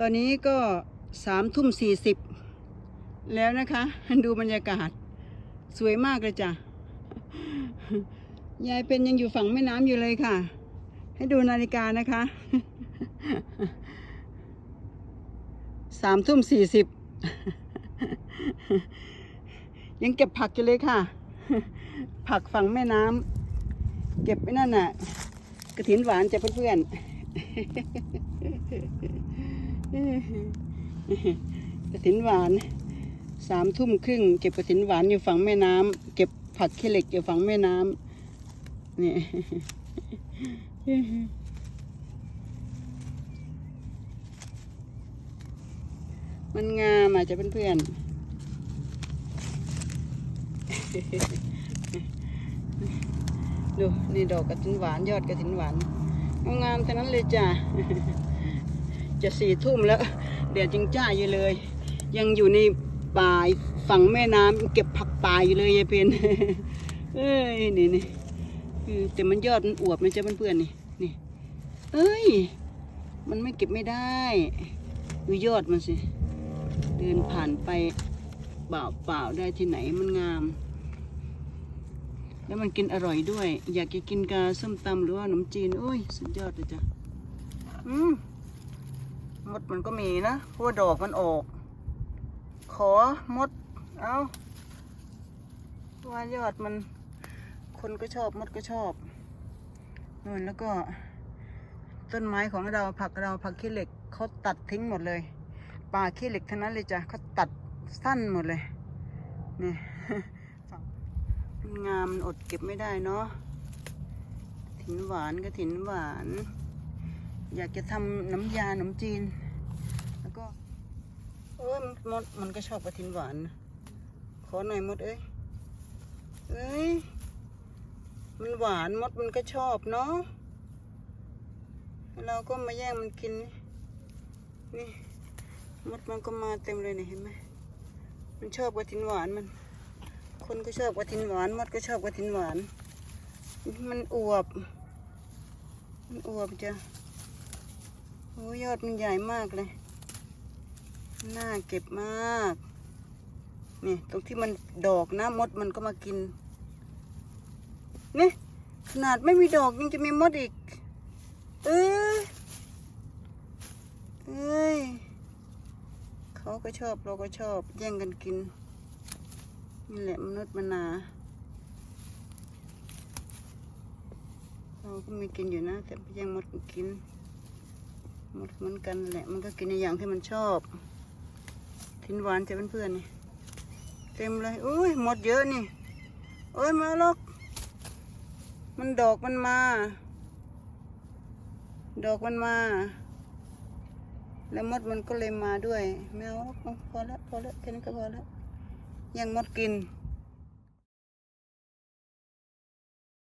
ตอนนี้ก็สามทุ่มสี่สิบแล้วนะคะ ดูบรรยากาศสวยมากเลยจ้ะ ยายเป็นยังอยู่ฝั่งแม่น้ำอยู่เลยค่ะ ให้ดูนาฬิกานะคะสามทุ่มสี่สิบยังเก็บผักอยู่เลยค่ะ ผักฝั่งแม่น้ำเก็บไปนั่นน่ะ กระถินหวานจ้ะเพื่อนๆ กระถินหวานสามทุ่มครึ่งเก็บกระถินหวานอยู่ฝั่งแม่น้ำเก็บผักขี้เหล็กอยู่ฝั่งแม่น้ำนี่ยมันงามอะจะเพื่อนๆดูนี่ดอกกระถินหวานยอดกระถินหวานงามๆทั้งนั้นเลยจ้ะ จะสี่ทุ่มแล้วแดดยังจ้าอยู่เลย ยังอยู่ในป่าฝั่งแม่น้ำเก็บผักป่าอยู่เลยยายเพนเอ้ยนี่นี่เออแต่มันยอดมันอวบมันจะเพื่อนๆนี่นี่เอ้ย มันไม่เก็บไม่ได้ดูยอดมันสิเดินผ่านไปเปล่าเปล่าได้ที่ไหนมันงาม แล้วมันกินอร่อยด้วย อยากจะกินกาส้มตำหรือว่าขนมจีนโอ้ย สุดยอดเลยจ้ะอืม มดมันก็มีนะเพราะว่าดอกมันออก ขอมด เอาว่ายอดมัน คนก็ชอบมดก็ชอบนู่นแล้วก็ ต้นไม้ของเราผักเราผักขี้เหล็กเขาตัดทิ้งหมดเลยป่าขี้เหล็กทั้งนั้นเลยจ้ะเขาตัดสั้นหมดเลยนี่งมันงามมันอดเก็บไม่ได้เนาะถิ่นหวานก็ถิ่นหวาน อยากจะทำน้ำยาขนมจีน แล้วก็ เออมมดมันก็ชอบกระถินหวาน ขอหน่อยมดเอ้ย เอ้ย มันหวานมดมันก็ชอบเนาะ เราก็มาแย่งมันกิน นี่ มดมันก็มาเต็มเลยนี่เห็นไหม มันชอบกระถินหวานมัน คนก็ชอบกระถินหวาน มดก็ชอบกระถินหวาน มันอวบ มันอวบจ้ะ โอ้ยอดมันใหญ่มากเลย น่าเก็บมาก นี่ตรงที่มันดอกนะมดมันก็มากิน นี่ขนาดไม่มีดอกยังจะมีมดอีก เอ้ยเอ้ยเขาก็ชอบเราก็ชอบแย่งกันกิน นี่แหละมนุษย์มนา เราก็มีกินอยู่นะ แต่ย่งมดมัน กินมดเหมือนกันแหละ มันก็กินในอย่างที่มันชอบ ทิ้นหวานจะเพื่อนๆนี่เต็มเลยอุ้ยหมดเยอะนี่โอ้ยมาลกมันดอกมันมา ดอกมันมา แล้วมดมันก็เลยมาด้วยแมวพอแล้วพอแล้วแค่นี้ก็พอแล้วยังมดกิน